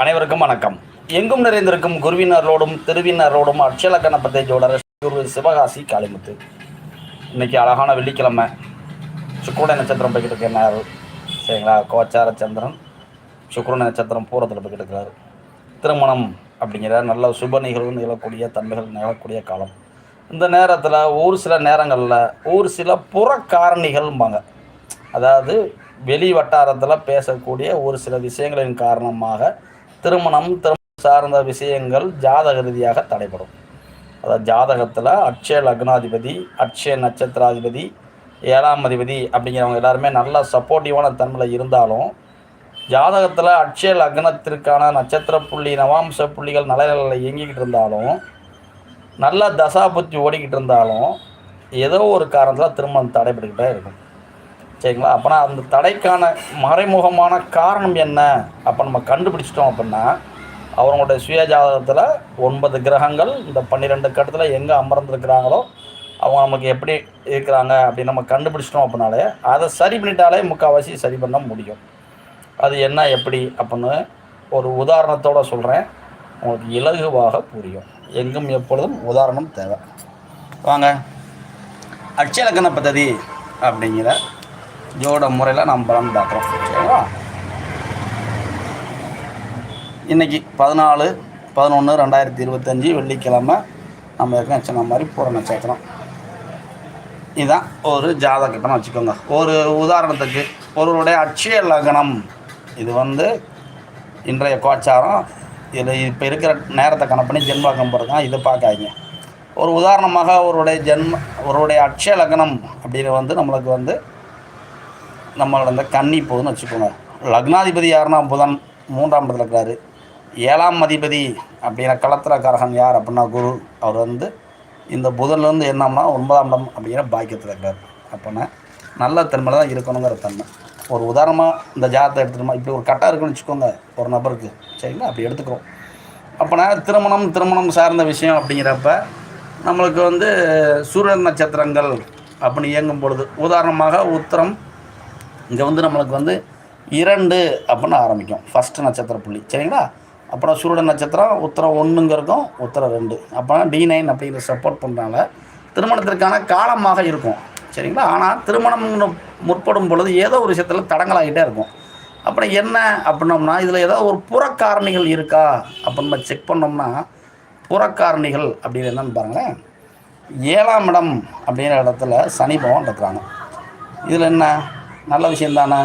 அனைவருக்கும் வணக்கம். எங்கும் நிறைந்திருக்கும் குருவினரோடும் திருவினரோடும் அட்சலக்கண பத்தேஜோட குரு சிவகாசி காளிமுத்து. இன்னைக்கு அழகான வெள்ளிக்கிழமை. சுக்குட நட்சத்திரம் போய்கிட்டு இருக்க. நேரம் சரிங்களா? கோச்சார சந்திரன் சுக்குர நட்சத்திரம் பூரத்தில் போய்கிட்டு இருக்கிறார் திருமணம் அப்படிங்கிற நல்ல சுப நிகழ்வு நிகழக்கூடிய தன்மைகள் நிகழக்கூடிய காலம். இந்த நேரத்தில் ஒரு சில நேரங்களில் ஒரு சில புறக்காரணிகள்ம்பாங்க அதாவது வெளி வட்டாரத்தில் பேசக்கூடிய ஒரு சில விஷயங்களின் காரணமாக திருமணம் திருமணம் சார்ந்த விஷயங்கள் ஜாதக ரீதியாக தடைபடும். அதாவது ஜாதகத்தில் அட்சய லக்னாதிபதி அட்சய நட்சத்திராதிபதி ஏழாம் அதிபதி அப்படிங்கிறவங்க எல்லாருமே நல்ல சப்போர்ட்டிவான தன்மையில் இருந்தாலும் ஜாதகத்தில் அட்சய லக்னத்திற்கான நட்சத்திர புள்ளி நவாம்ச புள்ளிகள் நிலைகளில் இயங்கிக்கிட்டு இருந்தாலும் நல்ல தசா புத்தி ஓடிக்கிட்டு இருந்தாலும் ஏதோ ஒரு காரணத்தில் திருமணம் தடைபட்டுக்கிட்டே இருக்கும். சரிங்களா? அப்போனா அந்த தடைக்கான மறைமுகமான காரணம் என்ன? அப்போ நம்ம கண்டுபிடிச்சிட்டோம் அப்படின்னா அவங்களுடைய சுய ஜாதகத்தில் ஒன்பது கிரகங்கள் இந்த பன்னிரெண்டு கட்டத்தில் எங்கே அமர்ந்திருக்கிறாங்களோ அவங்க நமக்கு எப்படி இருக்கிறாங்க அப்படின்னு நம்ம கண்டுபிடிச்சிட்டோம் அப்படின்னாலே அதை சரி பண்ணிட்டாலே முக்கால்வாசி சரி பண்ண முடியும். அது என்ன எப்படி அப்படின்னு ஒரு உதாரணத்தோடு சொல்கிறேன் உங்களுக்கு இலகுவாக புரியும். எங்கும் எப்பொழுதும் உதாரணம் தேவை. வாங்க. அட்சலக்கண பദ്ധதி அப்படிங்கிற ஜோட முறையில் நம்ம பலன் பார்க்குறோம். சரிங்களா இன்றைக்கி பதினாலு பதினொன்று ரெண்டாயிரத்தி இருபத்தஞ்சி வெள்ளிக்கிழமை நம்ம ஏற்கனவே சொன்ன மாதிரி பூர நட்சத்திரம். இதுதான் ஒரு ஜாதகட்டம் வச்சுக்கோங்க. ஒரு உதாரணத்துக்கு ஒருவருடைய அட்சய லக்னம். இது வந்து இன்றைய கோச்சாரம். இதில் இப்போ இருக்கிற நேரத்தை கணக்கு பண்ணி ஜென்மாக்கம் போகிறதுதான் இதை பார்க்காதீங்க. ஒரு உதாரணமாக ஒருவருடைய ஜென்ம ஒருவருடைய அட்சய லக்னம் அப்படின்னு வந்து நம்மளுக்கு வந்து நம்மளோட இந்த கன்னி போகுதுன்னு வச்சுக்கோங்க. லக்னாதிபதி யாருன்னா புதன் மூன்றாம் இடத்துல இருக்கிறாரு ஏழாம் அதிபதி அப்படிங்கிற களத்திரக்காரகன் யார் அப்படின்னா குரு. அவர் வந்து இந்த புதன்லேருந்து என்னம்னா ஒன்பதாம் இடம் அப்படிங்கிற பாக்கியத்தில் இருக்கிறார் அப்போனா நல்ல தன்மையில் தான் இருக்கணுங்கிற தன்மை. ஒரு உதாரணமாக இந்த ஜாதத்தை எடுத்துக்கணுமா இப்படி ஒரு கட்டாக இருக்குன்னு வச்சுக்கோங்க ஒரு நபருக்கு. சரிங்களா? அப்படி எடுத்துக்கிறோம். அப்போனா திருமணம் திருமணம் சார்ந்த விஷயம் அப்படிங்கிறப்ப நம்மளுக்கு வந்து சூரிய நட்சத்திரங்கள் அப்படின்னு இயங்கும் பொழுது உதாரணமாக உத்திரம் இங்கே வந்து நம்மளுக்கு வந்து இரண்டு அப்படின்னு ஆரம்பிக்கும். ஃபஸ்ட்டு நட்சத்திர புள்ளி சரிங்களா? அப்புறம் சூரிய நட்சத்திரம் உத்தரம் ஒன்றுங்க இருக்கும் உத்தரம் ரெண்டு. அப்போ டி நைன் அப்படிங்கிற சப்போர்ட் பண்ணுறனால திருமணத்திற்கான காலமாக இருக்கும். சரிங்களா? ஆனால் திருமணம் முற்படும் பொழுது ஏதோ ஒரு விஷயத்தில் தடங்களாகிட்டே இருக்கும். அப்புறம் என்ன அப்படின்னோம்னா இதில் ஏதோ ஒரு புறக்காரணிகள் இருக்கா அப்படின்னு நம்ம செக் பண்ணோம்னா புறக்காரணிகள் அப்படின்னு என்னன்னு பாருங்களேன். ஏழாம் இடம் அப்படிங்கிற இடத்துல சனி பவன் இருக்கிறாங்க. இதில் என்ன? நல்ல விஷயம் தானே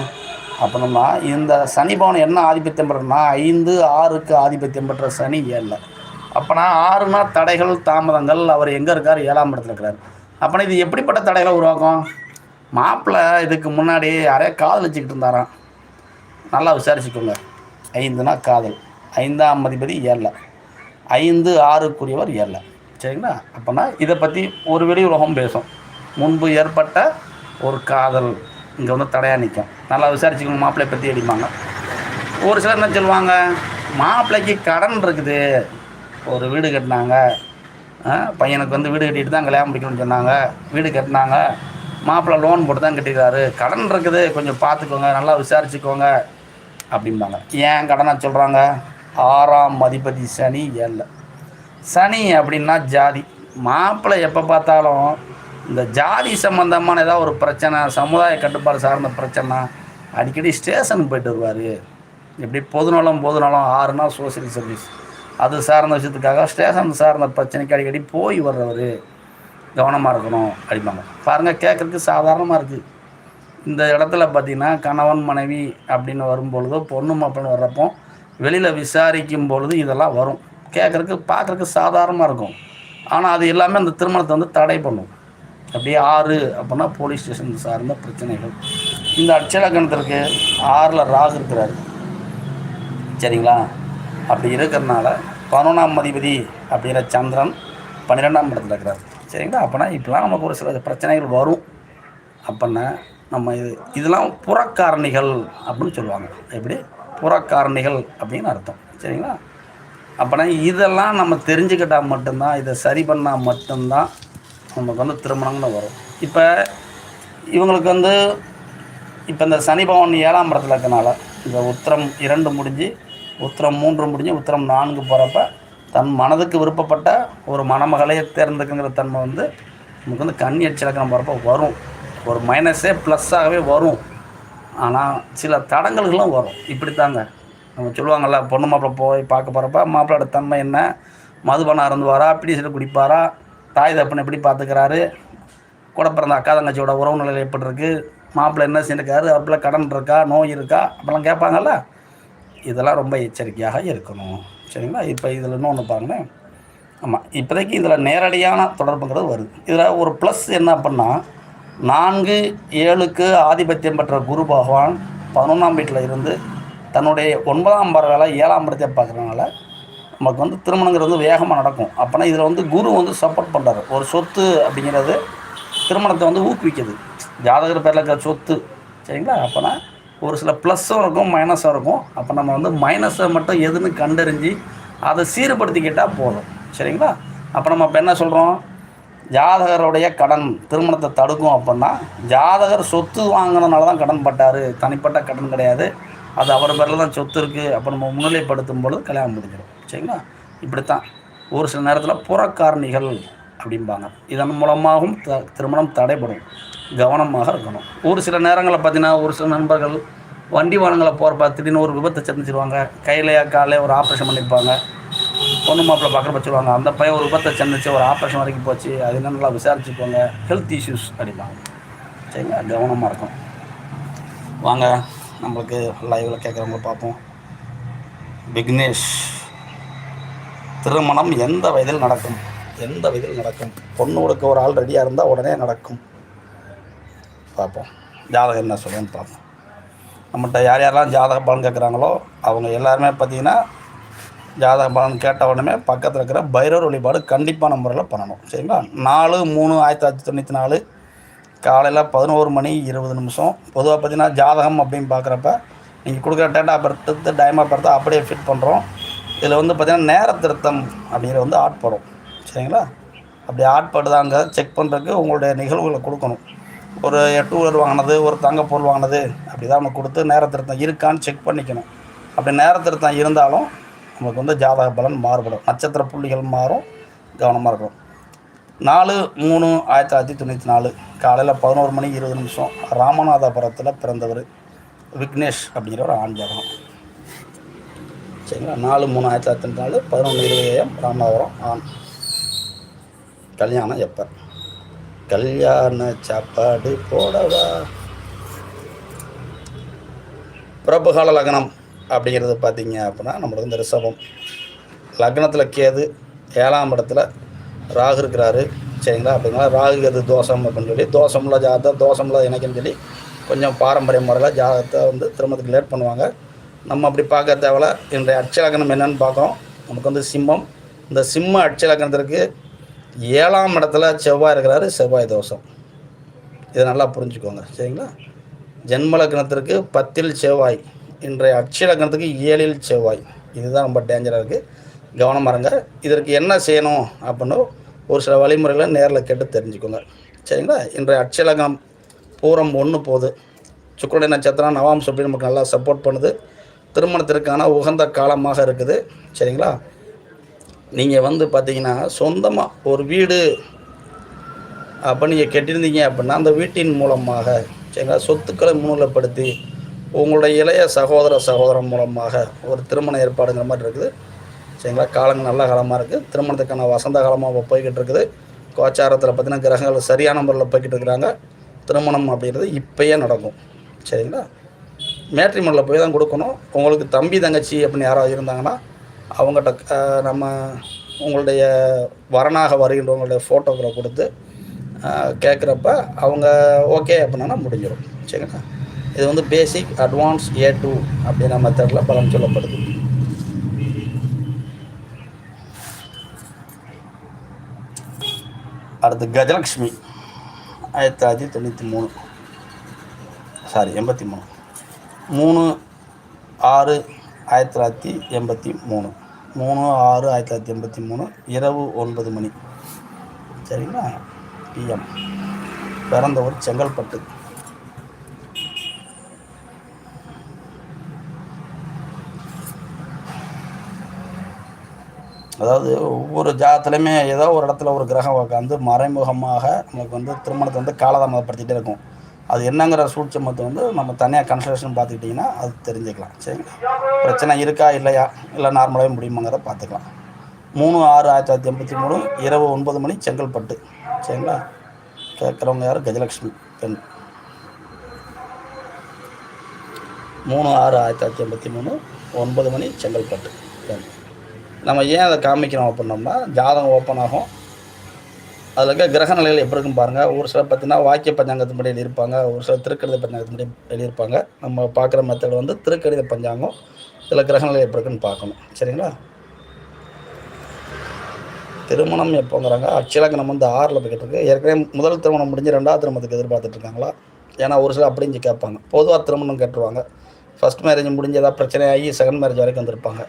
அப்படின்னா இந்த சனி பவன் என்ன ஆதிபத்தியம் பெறனா ஐந்து ஆறுக்கு ஆதிபத்தியம் பெற்ற சனி ஏழில் அப்போனா ஆறுனா தடைகள் தாமதங்கள் அவர் எங்கே இருக்கார்? ஏழாம் இடத்துல இருக்கிறார் அப்போனா இது எப்படிப்பட்ட தடைகளை உருவாக்கும்? மாப்பிள்ளை இதுக்கு முன்னாடி யாரையா காதலிச்சுக்கிட்டு இருந்தாராம். நல்லா விசாரிச்சுக்கோங்க. ஐந்துனா காதல். ஐந்தாம் அதிபதி ஏழில் ஐந்து ஆறுக்குரியவர் ஏழில் சரிங்களா? அப்போனா இதை பற்றி ஒரு வெளி உலகம் பேசும். முன்பு ஏற்பட்ட ஒரு காதல். இங்கே வந்து தடையாக நிற்கும் நல்லா விசாரிச்சுக்கணும் மாப்பிள்ளை பற்றி அடிப்பாங்க. ஒரு சிலர் என்ன சொல்லுவாங்க மாப்பிள்ளைக்கு கடன் இருக்குது. ஒரு வீடு கட்டினாங்க. பையனுக்கு வந்து வீடு கட்டிட்டு தான் கல்யாணம் முடிக்கணும்னு சொன்னாங்க. வீடு கட்டினாங்க. மாப்பிள்ளை லோன் போட்டு தான் கட்டிக்கிறாரு கடன் இருக்குது கொஞ்சம் பார்த்துக்கோங்க நல்லா விசாரிச்சுக்கோங்க அப்படிம்பாங்க. ஏன் கடனை சொல்கிறாங்க ஆறாம் அதிபதி சனி ஏழில் சனி அப்படின்னா ஜாதி. மாப்பிள்ளை எப்போ பார்த்தாலும் இந்த ஜாதி சம்மந்தமான ஏதாவது ஒரு பிரச்சனை சமுதாய கட்டுப்பாடு சார்ந்த பிரச்சனை அடிக்கடி ஸ்டேஷனுக்கு போயிட்டு வருவார். எப்படி பொதுநலம் பொதுநலம் ஆறு நாள் சோசியல் சர்வீஸ் அது சார்ந்த விஷயத்துக்காக ஸ்டேஷன் சார்ந்த பிரச்சனைக்கு அடிக்கடி போய் வர்றவர் கவனமாக இருக்கணும் அப்படிம்பாங்க. பாருங்கள் கேட்குறதுக்கு சாதாரணமாக இருக்குது இந்த இடத்துல பார்த்தீங்கன்னா கணவன் மனைவி அப்படின்னு வரும்பொழுதோ பொண்ணு மாப்பிள்ளைன்னு வர்றப்போ வெளியில் விசாரிக்கும் பொழுது இதெல்லாம் வரும். கேட்குறதுக்கு பார்க்குறதுக்கு சாதாரணமாக இருக்கும். ஆனால் அது எல்லாமே அந்த திருமணத்தை வந்து தடை பண்ணும். அப்படியே ஆறு அப்படின்னா போலீஸ் ஸ்டேஷன் சார்ந்த பிரச்சனைகள். இந்த அட்சலக்கணத்திற்கு ஆறில் ராகு இருக்கிறார். சரிங்களா? அப்படி இருக்கிறனால பதினொன்றாம் அதிபதி அப்படிங்கிற சந்திரன் பன்னிரெண்டாம் இடத்துல இருக்கிறார். சரிங்களா? அப்போனா இப்போலாம் நமக்கு ஒரு சில பிரச்சனைகள் வரும். அப்படின்னா நம்ம இது இதெல்லாம் புறக்காரணிகள் அப்படின்னு சொல்லுவாங்க. எப்படி? புறக்காரணிகள் அப்படின்னு அர்த்தம். சரிங்களா? அப்போனா இதெல்லாம் நம்ம தெரிஞ்சுக்கிட்டால் மட்டும்தான் இதை சரி பண்ணால் மட்டும்தான் நமக்கு வந்து திருமணம்னு வரும். இப்போ இவங்களுக்கு வந்து இப்போ இந்த சனி பவன் ஏழாம் இடத்துல இருக்கனால இந்த உத்திரம் இரண்டு முடிஞ்சு உத்திரம் மூன்று முடிஞ்சு உத்திரம் நான்கு போகிறப்ப தன் மனதுக்கு விருப்பப்பட்ட ஒரு மணமகளையே தேர்ந்தெடுக்குங்கிற தன்மை வந்து நமக்கு வந்து கண் எச்சலக்கணம் போகிறப்ப வரும். ஒரு மைனஸே ப்ளஸ்ஸாகவே வரும். ஆனால் சில தடங்கல்களும் வரும். இப்படி தாங்க நம்ம சொல்லுவாங்கள்ல பொண்ணு மாப்பிள்ளை போய் பார்க்க போகிறப்ப மாப்பிள்ளோட தன்மை என்ன? மதுபானம் அருந்துவாரா? பிடி சீட்டு குடிப்பாரா? தாய் தப்பனை எப்படி பார்த்துக்கிறாரு? கூட பிறந்த அக்கா தங்கச்சியோட உறவு நிலையில் எப்படி இருக்குது மாப்பிள்ளை என்ன செஞ்சுருக்காரு? அவருக்குள்ள கடன் இருக்கா? நோய் இருக்கா? அப்படிலாம் கேட்பாங்கல்ல? இதெல்லாம் ரொம்ப எச்சரிக்கையாக இருக்கணும். சரிங்களா? இப்போ இதில் இன்னொன்று பாருங்களேன். ஆமாம் இப்போதைக்கு இதில் நேரடியான தொடர்புங்கிறது வருது. இதில் ஒரு ப்ளஸ் என்ன அப்படின்னா நான்கு ஏழுக்கு ஆதிபத்தியம் பெற்ற குரு பகவான் பதினொன்றாம் வீட்டில் இருந்து தன்னுடைய ஒன்பதாம் பறவை ஏழாம் படத்தை பார்க்குறதுனால நமக்கு வந்து திருமணங்கிறது வந்து வேகமாக நடக்கும். அப்போனா இதில் வந்து குரு வந்து சப்போர்ட் பண்ணுறாரு ஒரு சொத்து அப்படிங்கிறது திருமணத்தை வந்து ஊக்குவிக்குது. ஜாதகர் பேரில் இருக்கிற சொத்து சரிங்களா? அப்போனா ஒரு சில ப்ளஸ்ஸும் இருக்கும் மைனஸும் இருக்கும். அப்போ நம்ம வந்து மைனஸை மட்டும் எதுன்னு கண்டறிஞ்சு அதை சீர்படுத்திக்கிட்டால் போதும். சரிங்களா? அப்போ நம்ம இப்போ என்ன சொல்கிறோம் ஜாதகருடைய கடன் திருமணத்தை தடுக்கும் அப்படின்னா ஜாதகர் சொத்து வாங்கினதுனால தான் கடன் பட்டார். தனிப்பட்ட கடன் கிடையாது. அது அவர் பேரில் தான் சொத்து இருக்குது அப்போ நம்ம முன்னிலைப்படுத்தும் பொழுது கல்யாணம் முடிஞ்சிடும். சரிங்களா? இப்படித்தான். ஒரு சில நேரத்தில் புறக்காரணிகள் அப்படிம்பாங்க. இதன் மூலமாகவும் த திருமணம் தடைபடும். கவனமாக இருக்கணும். ஒரு சில நேரங்களில் பார்த்தீங்கன்னா ஒரு சில நண்பர்கள் வண்டி வாகனங்களை போகிறப்ப திடீர்னு ஒரு விபத்தை சந்திச்சிருவாங்க. கையிலையா காலையே ஒரு ஆப்ரேஷன் பண்ணியிருப்பாங்க பொண்ணு மாப்பிள்ளை பார்க்குற வச்சுருவாங்க அந்த பையன் ஒரு விபத்தை சந்திச்சு ஒரு ஆப்ரேஷன் வரைக்கும் போச்சு. அது என்ன நல்லா விசாரிச்சுக்கோங்க. ஹெல்த் இஷ்யூஸ் அப்படிம்பாங்க. சரிங்களா? கவனமாக இருக்கும் வாங்க. நம்மளுக்கு லைவில் கேட்குறவங்க பார்ப்போம். விக்னேஷ் திருமணம் எந்த வயதில் நடக்கும்? எந்த வயதில் நடக்கும்? பொண்ணு கொடுக்க ஒரு ஆள் ரெடியாக இருந்தால் உடனே நடக்கும். பார்ப்போம். ஜாதகம் என்ன சொல்லுன்னு பார்ப்போம். நம்மகிட்ட யார் யாரெல்லாம் ஜாதக பலன் கேட்குறாங்களோ அவங்க எல்லாருமே பார்த்தீங்கன்னா ஜாதக பலன் கேட்ட உடனே பக்கத்தில் இருக்கிற பைரவர் வழிபாடு கண்டிப்பான முறையில் பண்ணணும். சரிங்களா? நாலு மூணு ஆயிரத்தி தொள்ளாயிரத்தி தொண்ணூற்றி நாலு காலையில் பதினோரு மணி இருபது நிமிஷம். பொதுவாக பார்த்தீங்கன்னா ஜாதகம் அப்படின்னு பார்க்குறப்ப நீங்கள் கொடுக்குற டேட்டா பர்த்து டைம் ஆஃப் பர்த்தை அப்படியே ஃபிட் பண்ணுறோம் இதில் வந்து பார்த்திங்கன்னா நேர திருத்தம் அப்படிங்கிற வந்து ஆட்படும் சரிங்களா? அப்படி ஆட்படுதாங்க செக் பண்ணுறதுக்கு உங்களுடைய நிகழ்வுகளை கொடுக்கணும். ஒரு டூ வீலர் வாங்கினது ஒரு தங்க பொருள் வாங்கினது அப்படி தான் நம்ம கொடுத்து நேர திருத்தம் இருக்கான்னு செக் பண்ணிக்கணும். அப்படி நேர திருத்தம் இருந்தாலும் நமக்கு வந்து ஜாதக பலன் மாறுபடும். நட்சத்திர புள்ளிகள் மாறும் கவனமாக இருக்கும் நாலு மூணு ஆயிரத்தி தொள்ளாயிரத்தி தொண்ணூற்றி நாலு காலையில் பதினோரு மணி இருபது நிமிஷம் ராமநாதபுரத்தில் பிறந்தவர் விக்னேஷ் அப்படிங்கிற ஒரு ஆண் ஜாதகம். சரிங்களா? நாலு மூணு ஆயிரத்தி தொள்ளாயிரத்தி தொண்ணூற்றி நாலு பதினொன்று இருபது ஏஎம் ராமநாதபுரம் ஆண். கல்யாணம் எப்போ கல்யாண சாப்பாடு போடவா. பிரபுகால லக்னம் அப்படிங்கிறது பார்த்தீங்க அப்படின்னா நம்மளுக்கு இந்த ரிஷபம். லக்னத்தில் கேது ஏழாம் இடத்துல ராகு இருக்கிறாரு. சரிங்களா? அப்படிங்களா ராகு எது தோஷம் அப்படின்னு சொல்லி தோஷம்ல ஜாதகம் தோஷம்ல எனக்குன்னு சொல்லி கொஞ்சம் பாரம்பரிய முறையில் ஜாதகத்தை வந்து திருமணத்துக்கு லேட் பண்ணுவாங்க. நம்ம அப்படி பார்க்க தேவையில்ல. இன்றைய அட்சலக்கணம் என்னன்னு பார்க்கோம் நமக்கு வந்து சிம்மம். இந்த சிம்ம அட்சலக்கணத்திற்கு ஏழாம் இடத்துல செவ்வாய் இருக்கிறாரு. செவ்வாய் தோஷம். இதை நல்லா புரிஞ்சுக்கோங்க. சரிங்களா? ஜென்மலக்கணத்திற்கு பத்தில் செவ்வாய். இன்றைய அட்சலக்கணத்துக்கு ஏழில் செவ்வாய். இதுதான் ரொம்ப டேஞ்சராக இருக்குது கவனமாக இருங்க. இதற்கு என்ன செய்யணும் அப்படின்னு ஒரு சில வழிமுறைகளை நேரில் கேட்டு தெரிஞ்சுக்கோங்க. சரிங்களா? இன்றைய அட்சலகம் பூரம் ஒன்று போகுது. சுக்கரனுடைய நட்சத்திரம் நவாம்சம் அப்படி நமக்கு நல்லா சப்போர்ட் பண்ணுது. திருமணத்திற்கான உகந்த காலமாக இருக்குது. சரிங்களா? நீங்கள் வந்து பார்த்தீங்கன்னா சொந்தமாக ஒரு வீடு அப்போ நீங்கள் கட்டியிருந்தீங்க அப்படின்னா அந்த வீட்டின் மூலமாக சரிங்களா? சொத்துக்களை முன்னிலைப்படுத்தி உங்களுடைய இளைய சகோதர சகோதரன் மூலமாக ஒரு திருமண ஏற்பாடுங்கிற மாதிரி இருக்குது. சரிங்களா? காலங்கள் நல்ல காலமாக இருக்குது திருமணத்துக்கான வசந்த காலமாக போய்கிட்டு இருக்குது. கோச்சாரத்தில் பார்த்தீங்கன்னா கிரகங்கள் சரியான முறையில் போய்கிட்டு இருக்கிறாங்க. திருமணம் அப்படிங்கிறது இப்போயே நடக்கும். சரிங்களா? மேட்ரிமோனில் போய் தான் கொடுக்கணும். உங்களுக்கு தம்பி தங்கச்சி அப்படின்னு யாராவது இருந்தாங்கன்னா அவங்ககிட்ட நம்ம உங்களுடைய வரனாக வருகின்றவங்களுடைய ஃபோட்டோக்களை கொடுத்து கேட்குறப்ப அவங்க ஓகே அப்படின்னா முடிஞ்சிடும். சரிங்களா? இது வந்து பேசிக் அட்வான்ஸ் ஏ டூ அப்படிங்கிற மெத்தடில் பலன் சொல்லப்படுது. அடுத்து கஜலக்ஷ்மி. ஆயிரத்தி தொள்ளாயிரத்தி தொண்ணூற்றி மூணு. சாரி எண்பத்தி மூணு. மூணு ஆறு ஆயிரத்தி தொள்ளாயிரத்தி எண்பத்தி மூணு. மூணு ஆறு ஆயிரத்தி தொள்ளாயிரத்தி எண்பத்தி மூணு இரவு ஒன்பது மணி. சரிங்களா? பிஎம் பிறந்த ஊர் செங்கல்பட்டு. அதாவது ஒவ்வொரு ஜாதத்துலையுமே ஏதோ ஒரு இடத்துல ஒரு கிரகம் உட்காந்து மறைமுகமாக நமக்கு வந்து திருமணத்தை வந்து காலதாமதப்படுத்திகிட்டே இருக்கும். அது என்னங்கிற சூட்சமத்தை வந்து நம்ம தனியாக கன்சல்டேஷன் பார்த்துக்கிட்டிங்கன்னா அது தெரிஞ்சுக்கலாம். சரிங்களா? பிரச்சனை இருக்கா இல்லையா? இல்லை நார்மலாகவே முடியுமாங்கிறத பார்த்துக்கலாம். மூணு ஆறு ஆயிரத்தி தொள்ளாயிரத்தி எண்பத்தி மூணு இரவு ஒன்பது மணி செங்கல்பட்டு. சரிங்களா? கேட்குறவங்க யார்? கஜலக்ஷ்மி பெண். மூணு ஆறு ஆயிரத்தி தொள்ளாயிரத்தி எண்பத்தி மூணு ஒன்பது மணி செங்கல்பட்டு. பெண் நம்ம ஏன் அதை காமிக்கணும் அப்படின்னோம்னா ஜாதகம் ஓப்பன் ஆகும். அதில் இருக்க கிரக நிலைகள் எப்படி இருக்கும் பாருங்கள் ஒரு சில பார்த்தீங்கன்னா வாக்கிய பஞ்சாங்கத்து பஞ்சாங்கத்தின்படி எழுதியிருப்பாங்க ஒரு சில திருக்கணித பஞ்சாங்கத்தின்படி எழுதியிருப்பாங்க நம்ம பார்க்குற மெத்தட் வந்து திருக்கணித பஞ்சாங்கம். இதில் கிரக நிலை எப்படி இருக்குன்னு பார்க்கணும். சரிங்களா? திருமணம் எப்போங்கிறாங்க? அச்சலக்கணம் வந்து ஆறில் போய்கிட்டு இருக்கு. ஏற்கனவே முதல் திருமணம் முடிஞ்சு ரெண்டாவது திருமணத்துக்கு எதிர்பார்த்துட்டு இருக்காங்களா? ஏன்னா ஒரு சில அப்படிஞ்சு கேட்பாங்க. பொதுவாக திருமணம் கேட்டுருவாங்க ஃபஸ்ட் மேரேஜ் முடிஞ்சு ஏதாவது பிரச்சனை ஆகி செகண்ட் மேரேஜ் வரைக்கும் வந்திருப்பாங்க.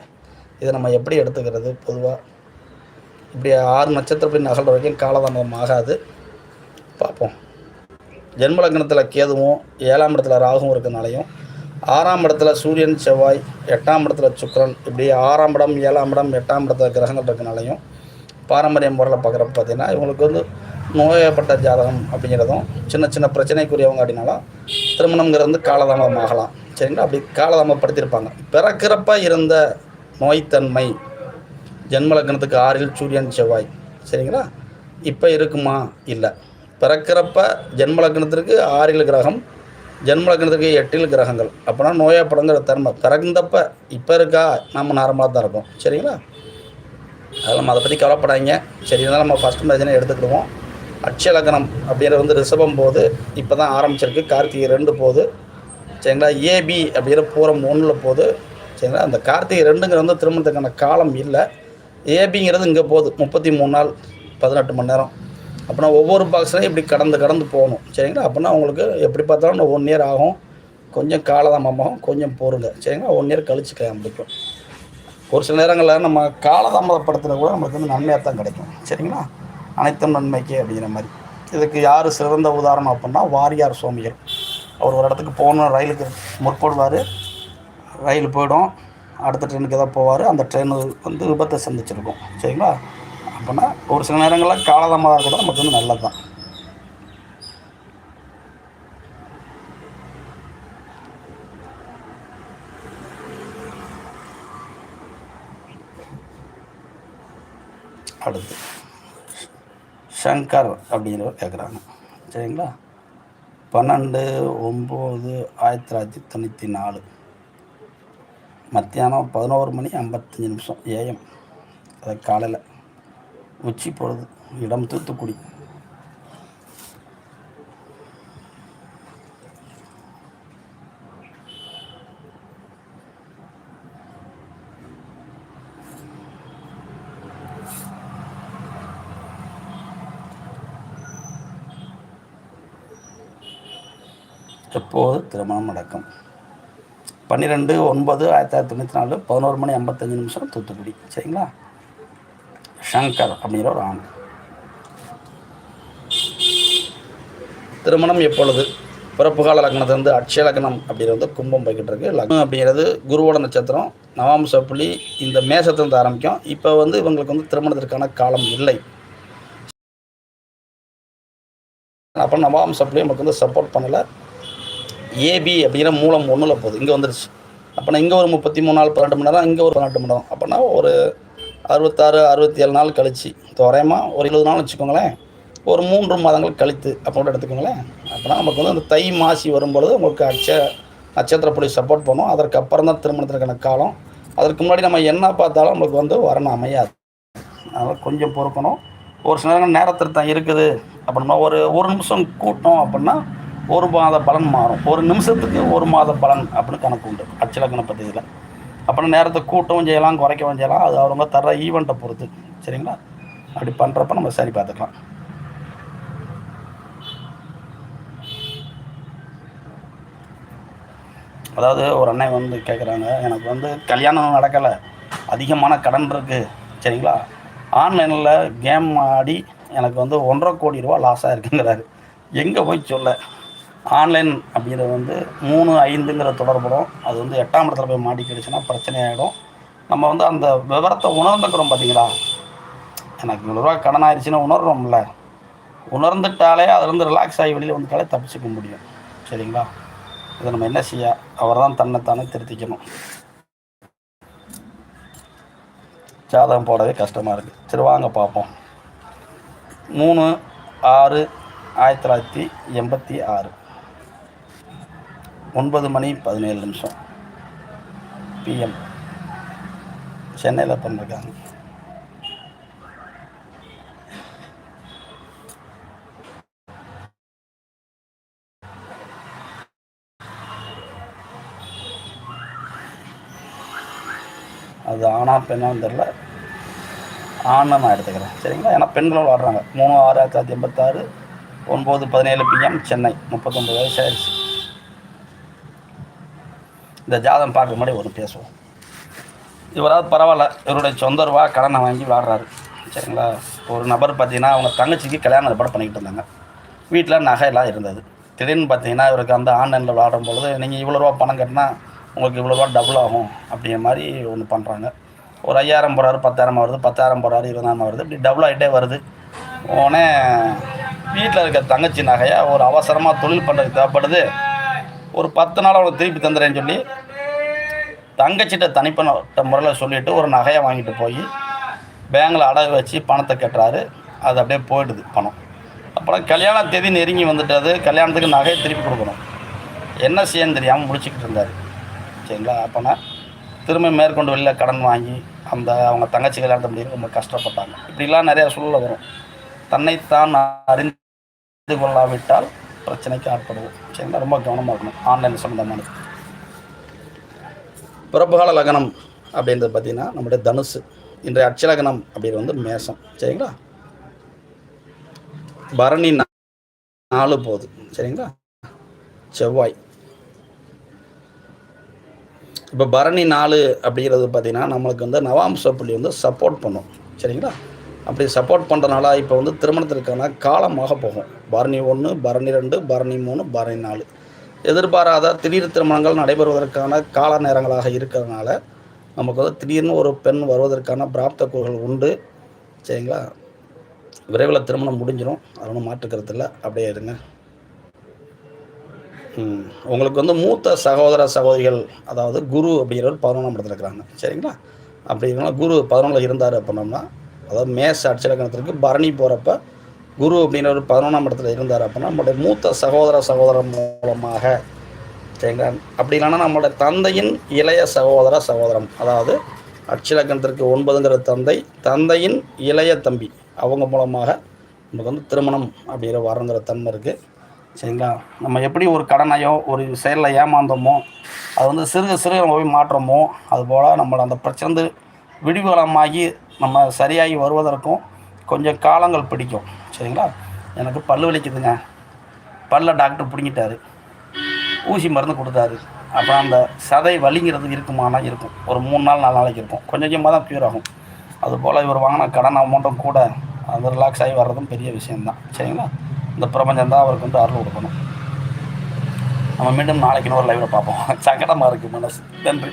இதை நம்ம எப்படி எடுத்துக்கிறது? பொதுவாக இப்படி ஆறு நட்சத்திரப்படி நகல் வரைக்கும் காலதாமதம் ஆகாது. பார்ப்போம். ஜென்மலக்னத்தில் கேதுவும் ஏழாம் இடத்துல ராகும் இருக்கிறனாலையும் ஆறாம் இடத்துல சூரியன் செவ்வாய் எட்டாம் இடத்துல சுக்கரன் இப்படி ஆறாம் இடம் ஏழாம் இடம் எட்டாம் இடத்துல கிரகங்கள் இருக்கனாலையும் பாரம்பரிய முறையில் பார்க்குறப்ப பார்த்தீங்கன்னா இவங்களுக்கு வந்து நோயப்பட்ட ஜாதகம் அப்படிங்கிறதும் சின்ன சின்ன பிரச்சனைக்குரியவங்க அப்படின்னாலும் திருமணங்கிறது வந்து காலதாமதம் ஆகலாம். சரிங்களா? அப்படி காலதாமதப்படுத்தியிருப்பாங்க. பிறக்கிறப்ப இருந்த நோய்த்தன்மை. ஜென்மலக்னத்துக்கு ஆறில் சூரியன் செவ்வாய். சரிங்களா? இப்போ இருக்குமா? இல்லை. பிறக்கிறப்ப ஜென்மலக்னத்திற்கு ஆறில் கிரகம் ஜென்மலக்கணத்துக்கு எட்டில் கிரகங்கள். அப்போனா நோயப்படுங்கிற தன்மை. பிறந்தப்ப இப்போ இருக்கா? நம்ம நார்மலாக தான் இருக்கும் சரிங்களா? அதெல்லாம் நம்ம அதை பற்றி கவலைப்படாதீங்க. சரி இருந்தாலும் நம்ம ஃபஸ்ட் மேரேஜ்னே எடுத்துக்கிடுவோம். அட்சய லக்னம் அப்படிங்கிறது வந்து ரிஷபம் போது இப்போ தான் ஆரம்பிச்சிருக்கு. கார்த்திகை ரெண்டு போது. சரிங்களா? ஏபி அப்படிங்கிற பூரம் ஒன்றில் போது சரிங்களா அந்த கார்த்திகை ரெண்டுங்கிற வந்து திருமணத்துக்கான காலம் இல்லை. ஏபிங்கிறது இங்கே போகுது. முப்பத்தி மூணு நாள் பதினெட்டு மணி நேரம். அப்படின்னா ஒவ்வொரு பாக்ஸ்லையும் இப்படி கடந்து கடந்து போகணும். சரிங்களா? அப்படின்னா உங்களுக்கு எப்படி பார்த்தாலும் ஒன் இயர் ஆகும். கொஞ்சம் காலதாமமாகும் கொஞ்சம் பொருங்க சரிங்களா? ஒன் இயர் கழிச்சு முடிக்கும். ஒரு சில நேரங்களில் நம்ம காலதாமதப்படுத்துகிற கூட நம்மளுக்கு வந்து நன்மையாக தான் கிடைக்கும். சரிங்களா? அனைத்தும் நன்மைக்கு அப்படிங்கிற மாதிரி. இதுக்கு யார் சிறந்த உதாரணம் அப்படின்னா வாரியார் சுவாமிகள். அவர் ஒரு இடத்துக்கு போகணும் ரயிலுக்கு முற்படுவார். ரயில் போயிடும். அடுத்த ட்ரெயினுக்கு எதாவது போவார். அந்த ட்ரெயின் வந்து விபத்தை சந்திச்சிருக்கும். சரிங்களா? அப்படின்னா ஒரு சில நேரங்களில் காலதாமதாக கூட நமக்கு வந்து நல்லது தான் அடுத்து. ஷங்கர் அப்படிங்கிறவர் கேட்குறாங்க சரிங்களா? பன்னெண்டு ஒம்பது ஆயிரத்தி தொள்ளாயிரத்தி தொண்ணூற்றி நாலு. மத்தியானம் பதினோரு மணி ஐம்பத்தஞ்சு நிமிஷம் ஏஎம். அது காலையில் உச்சி போகிறது இடம் தூத்துக்குடி. எப்போது திருமணம் நடக்கும்? பன்னிரெண்டு ஒன்பது ஆயிரத்தி தொள்ளாயிரத்தி தொண்ணூற்றி நாலு பதினோரு மணி ஐம்பத்தஞ்சு நிமிஷம் தூத்துக்குடி. சரிங்களா? ஷங்கர் அப்படிங்கிற ஒரு ஆண். திருமணம் எப்பொழுது? பிறப்பு கால அட்சய லக்னம் அப்படிங்கிறது வந்து கும்பம் போய்கிட்டு இருக்குது லக்னம் அப்படிங்கிறது குருவோட நட்சத்திரம். நவாம்ச புள்ளி இந்த மேசத்திலிருந்து ஆரம்பிக்கும். இப்போ வந்து இவங்களுக்கு வந்து திருமணத்திற்கான காலம் இல்லை. அப்போ நவாம்ச புள்ளி நமக்கு வந்து சப்போர்ட் பண்ணலை. ஏபி அப்படிங்கிற மூலம் ஒன்றில் போகுது. இங்கே வந்துருச்சு. அப்போனா இங்கே ஒரு முப்பத்தி மூணு நாள் பன்னெண்டு மணி நேரம் இங்கே ஒரு பன்னெண்டு மணி நேரம். அப்போனா ஒரு அறுபத்தாறு அறுபத்தி ஏழு நாள் கழிச்சு தோராயமாக ஒரு இருபது நாள் வச்சுக்கோங்களேன். ஒரு மூன்று மாதங்கள் கழித்து அப்போ கூட எடுத்துக்கோங்களேன். அப்போனா நமக்கு வந்து அந்த தை மாசி வரும்பொழுது உங்களுக்கு அச்ச நட்சத்திரப்படி சப்போர்ட் பண்ணும். அதற்கு அப்புறம் தான் திருமணத்திற்கான காலம். அதற்கு முன்னாடி நம்ம என்ன பார்த்தாலும் நமக்கு வந்து வரணும் அமையாது. அதனால் கொஞ்சம் பொறுக்கணும். ஒரு சில நேரம் நேரத்தில் தான் இருக்குது. அப்படின்னா ஒரு ஒரு நிமிஷம் கூட்டம் அப்படின்னா ஒரு மாத பலன் மாறும். ஒரு நிமிஷத்துக்கு ஒரு மாத பலன் அப்படின்னு கணக்கு உண்டு. அச்சலக்கண பദ്ധதியில் அப்புறம் நேரத்தை கூட்டவும் செய்யலாம் குறைக்கவும் செய்யலாம். அது அவங்க தர ஈவெண்ட்டை பொறுத்து. சரிங்களா? அப்படி பண்ணுறப்ப நம்ம சரி பார்த்துக்கலாம். அதாவது ஒரு அண்ணன் வந்து கேட்குறாங்க எனக்கு வந்து கல்யாணம் நடக்கலை. அதிகமான கடன் இருக்குது சரிங்களா? ஆன்லைனில் கேம் ஆடி எனக்கு வந்து ஒன்றரை கோடி ரூபா லாஸாக இருக்குங்கிறாரு எங்கே போய் சொல்ல? ஆன்லைன் அப்படிங்கிறது வந்து மூணு ஐந்துங்கிற தொடர்புடும் அது வந்து எட்டாம் இடத்துல போய் மாட்டிக்கிடுச்சுன்னா பிரச்சனை ஆகிடும் நம்ம வந்து அந்த விவரத்தை உணர்ந்துக்கிறோம் பார்த்தீங்களா எனக்கு நூறுரூவா கடன் ஆயிடுச்சுன்னு உணர்றோம்ல. உணர்ந்துட்டாலே அதுலேருந்து ரிலாக்ஸ் ஆகி வெளியில் வந்துட்டாலே தப்பிச்சுக்க முடியும். சரிங்களா? இதை நம்ம என்ன செய்ய? அவர் தான் தன்னைத்தானே திருத்திக்கணும். ஜாதகம் போடவே கஷ்டமாக இருக்குது சரி வாங்க பார்ப்போம். மூணு ஆறு ஆயிரத்தி தொள்ளாயிரத்தி எண்பத்தி ஆறு. ஒன்பது மணி பதினேழு நிமிஷம். பிஎம் சென்னையில் பண்ணிருக்காங்க அது ஆனா பெண்ணான்னு தெரில ஆணை நான் எடுத்துக்கிறேன். சரிங்களா? ஏன்னா பெண்களும் விளாட்றாங்க மூணு ஆறு ஆயிரத்தி தொள்ளாயிரத்தி எண்பத்தாறு ஒன்பது பதினேழு பிஎம் சென்னை. முப்பத்தொம்பது வயசு ஆயிடுச்சு. இந்த ஜாதகம் பார்க்க முன்னாடி ஒன்று பேசுவோம். இவராவது பரவாயில்ல இவருடைய சொந்த ரூபா கடனை வாங்கி விளாட்றாரு சரிங்களா? ஒரு நபர் பார்த்தீங்கன்னா அவங்க தங்கச்சிக்கு கல்யாணம் ஏற்பாடு பண்ணிக்கிட்டு இருந்தாங்க. வீட்டில் நகையெல்லாம் இருந்தது. திடீர்னு பார்த்தீங்கன்னா இவருக்கு அந்த ஆன்லைனில் விளாடும் பொழுது நீங்கள் இவ்வளோ ரூபா பணம் கட்டினா உங்களுக்கு இவ்வளோ ரூபா டபுள் ஆகும் அப்படிங்கிற மாதிரி ஒன்று பண்ணுறாங்க ஒரு ஐயாயிரம் போகிறாரு பத்தாயிரம் வருது பத்தாயிரம் போகிறாரு இருபதாயிரம் வருது இப்படி டபுள் ஆகிட்டே வருது. உடனே வீட்டில் இருக்க தங்கச்சி நகையாக ஒரு அவசரமாக தொழில் பண்ணுறதுக்கு தேவைப்படுது. ஒரு பத்து நாள் அவனுக்கு திருப்பி தந்துடுறேன்னு சொல்லி தங்கச்சிட்ட தனிப்பட்ட முறையில் சொல்லிவிட்டு ஒரு நகையை வாங்கிட்டு போய் பேங்கில் அடகு வச்சு பணத்தை கட்டுறாரு. அது அப்படியே போயிடுது பணம். அப்புறம் கல்யாண தேதி நெருங்கி வந்துட்டது. கல்யாணத்துக்கு நகையை திருப்பி கொடுக்கணும். என்ன செய்யன்னு தெரியாமல் முடிச்சுக்கிட்டு இருந்தார். சரிங்களா? அப்போனா திரும்ப மேற்கொண்டு வெளியில் கடன் வாங்கி அந்த அவங்க தங்கச்சி கல்யாணத்தை முடியும் ரொம்ப கஷ்டப்பட்டாங்க. இப்படிலாம் நிறையா சூழலை வரும். தன்னைத்தான் அறிந்து கொள்ளாவிட்டால் பிரச்சனைக்கு ஆட்படுவோம் சரிங்களா ரொம்ப கவனமாக இருக்கணும். ஆன்லைன் சம்மந்தமானது பிறப்புகால லக்னம் அப்படின்றது பார்த்திங்கன்னா நம்முடைய தனுசு. இன்றைய அச்சலகனம் அப்படிங்கிறது வந்து மேசம் சரிங்களா? பரணி நா- நாலு போகுது. சரிங்களா? செவ்வாய். இப்போ பரணி நாலு அப்படிங்கிறது பார்த்திங்கன்னா நம்மளுக்கு வந்து நவாம்ச புள்ளி வந்து சப்போர்ட் பண்ணும். சரிங்களா? அப்படி சப்போர்ட் பண்ணுறனால இப்போ வந்து திருமணத்திற்கான காலமாக போகும். பரணி ஒன்று பரணி ரெண்டு பரணி மூணு பரணி நாலு. எதிர்பாராத திடீர் திருமணங்கள் நடைபெறுவதற்கான கால நேரங்களாக இருக்கிறதுனால நமக்கு வந்து திடீர்னு ஒரு பெண் வருவதற்கான பிராப்த கூறுகள் உண்டு. சரிங்களா? விரைவில் திருமணம் முடிஞ்சிடும். அது ஒன்றும் மாற்றுக்கிறது இல்லை. அப்படியே இருங்க. உங்களுக்கு வந்து மூத்த சகோதர சகோதரிகள் அதாவது குரு அப்படிங்கிறவர் பதினொன்றாம் இடத்துல இருக்கிறாங்க. சரிங்களா? அப்படி இருந்தாலும் குரு பதினொன்றில் இருந்தார் அப்படின்னோம்னா அதாவது மேச அட்சலக்கணத்திற்கு பரணி போகிறப்ப குரு அப்படிங்கிறவர் பதினொன்றாம் இடத்துல இருந்தார் அப்படின்னா நம்மளுடைய மூத்த சகோதர சகோதரர் மூலமாக. சரிங்களா? அப்படி இல்லைன்னா நம்மளுடைய தந்தையின் இளைய சகோதர சகோதரம் அதாவது அட்சலக்கணத்திற்கு ஒன்பதுங்கிற தந்தை தந்தையின் இளைய தம்பி அவங்க மூலமாக நமக்கு வந்து திருமணம் அப்படிங்கிற வரங்கிற தன்மை இருக்குது சரிங்களா? நம்ம எப்படி ஒரு கடனையோ ஒரு செயலில் ஏமாந்தோமோ அது வந்து சிறுக சிறுக நம்ம போய் மாற்றமோ அதுபோல் நம்மளை அந்த பிரச்சனை விடிவலமாகி நம்ம சரியாகி வருவதற்கும் கொஞ்சம் காலங்கள் பிடிக்கும். சரிங்களா? எனக்கு பல்லு வலிக்குதுங்க. பல்ல டாக்டர் பிடிங்கிட்டாரு. ஊசி மருந்து கொடுத்தாரு. அப்போ அந்த சதை வலிங்கிறது இருக்குமானா இருக்கும். ஒரு மூணு நாள் நாலு நாளைக்கு இருக்கும். கொஞ்சம் கொஞ்சமாக தான் க்யூர் ஆகும். அதுபோல் இவர் வாங்கின கடன் அமௌண்ட்டும் கூட அது ரிலாக்ஸ் ஆகி வர்றதும் பெரிய விஷயம்தான். சரிங்களா? இந்த பிரபஞ்சம் தான் அவருக்கு வந்து அருள் கொடுக்கணும். நம்ம மீண்டும் நாளைக்கு இன்னொரு லைவில் பார்ப்போம். சங்கடமாக இருக்குது மனசு. நன்றி.